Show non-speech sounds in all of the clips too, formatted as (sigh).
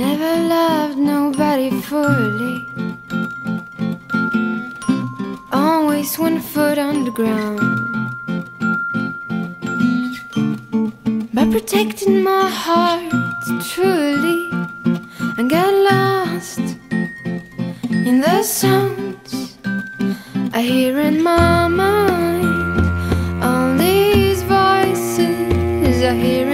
never loved nobody fully. Always one foot on the ground. By protecting my heart truly, I got lost in the sounds I hear in my mind. All these voices I hear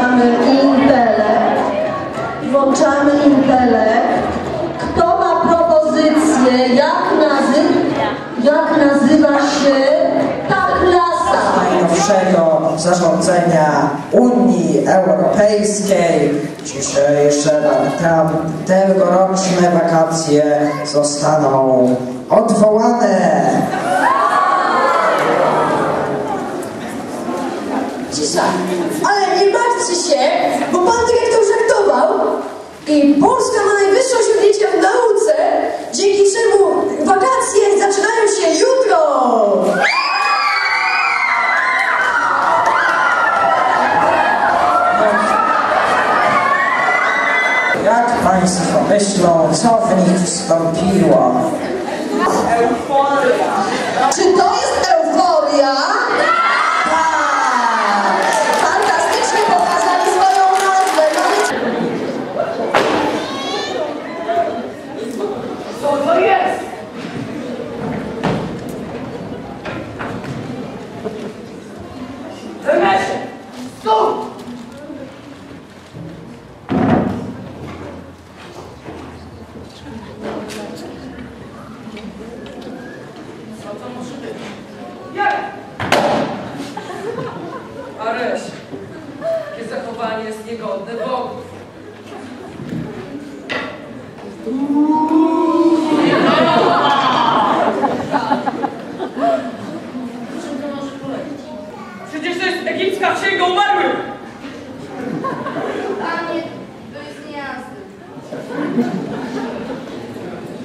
włączamy intelekt. Włączamy intelekt. Kto ma propozycję, jak, nazy jak nazywa się ta klasa? najnowszego zarządzenia Unii Europejskiej. Dzisiejsze tam tegoroczne wakacje zostaną Polska ma najwyższe osiągnięcia w nauce, dzięki czemu wakacje zaczynają się jutro. Jak Państwo myślą, co w nich wstąpiło? Czy to jest euforia? Tak! Fantastycznie pokazali swoją nazwę. Mamy Co to jest? Trenerze! Stół! Co to może być? Jak? Areś, jakie zachowanie jest niegodne Bogów. Czym to może polegać? Przecież to jest egipska księga umarłych! Panie, to jest niejasne.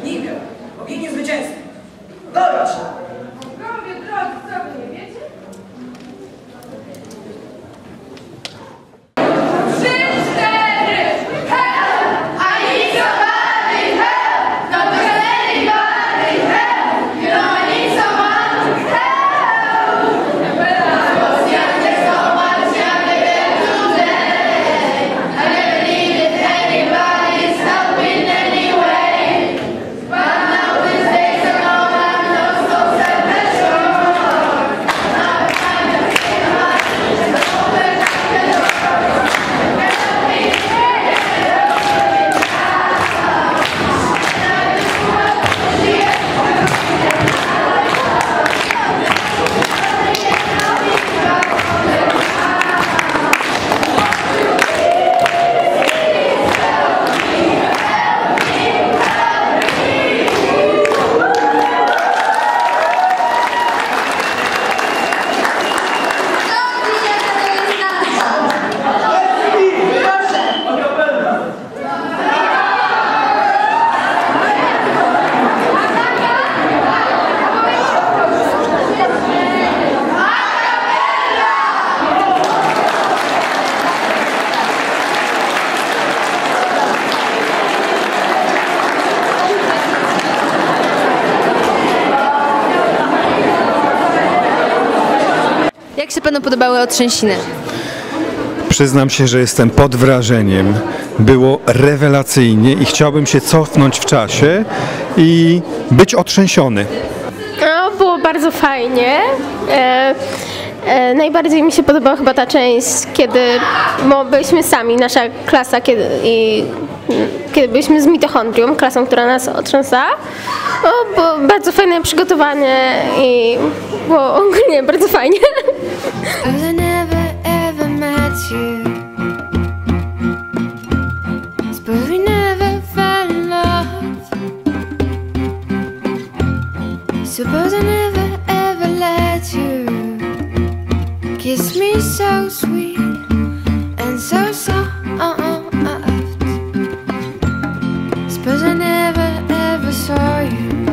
Niger, bogini zwycięstwa. Dorocz! Panu podobały otrzęsiny? Przyznam się, że jestem pod wrażeniem. Było rewelacyjnie i chciałbym się cofnąć w czasie i być otrzęsiony. No, było bardzo fajnie. E, e, najbardziej mi się podobała chyba ta część, kiedy bo byliśmy sami, nasza klasa, kiedy, i, kiedy byliśmy z mitochondrium, klasą, która nas otrząsała. O, było bardzo fajne przygotowanie i było ogólnie (laughs) bardzo fajnie. I never ever met you. Suppose we never fell in love. Suppose I never ever let you. Kiss me so sweet and so soft. Suppose I never ever saw you.